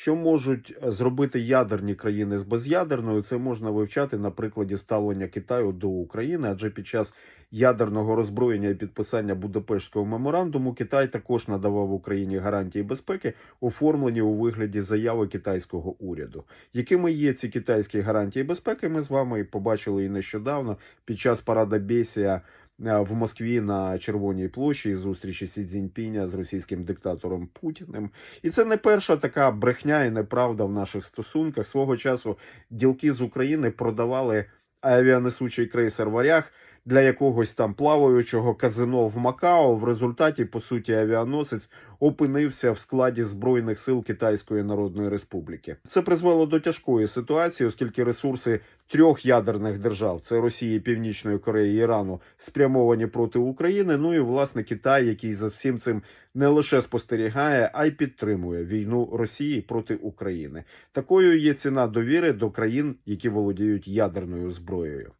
Що можуть е, зробити ядерні країни з без'ядерною? Це можна вивчати на прикладі ставлення Китаю до України, адже під час ядерного роззброєння і підписання Будапештського меморандуму Китай також надавав Україні гарантії безпеки, оформлені у вигляді заяви китайського уряду. Якими є ці китайські гарантії безпеки? Ми з вами побачили і нещодавно під час парада Бесія в Москві на Червоній площі зустрічі Сі Цзіньпіня з російським диктатором Путіним. І це не перша така брехня і неправда в наших стосунках. Свого часу ділки з України продавали авіанесучий крейсер Варяг для якогось там плаваючого казино в Макао. В результаті, по суті, авіаносець опинився в складі збройних сил Китайської Народної Республіки. Це призвело до тяжкої ситуації, оскільки ресурси трьох ядерних держав це Росії, Північної Кореї Ірану спрямовані проти України. Ну і власне Китай, який за всім цим не лише спостерігає, а й підтримує війну Росії проти України. Такою є ціна довіри до країн, які володіють ядерною зброєю.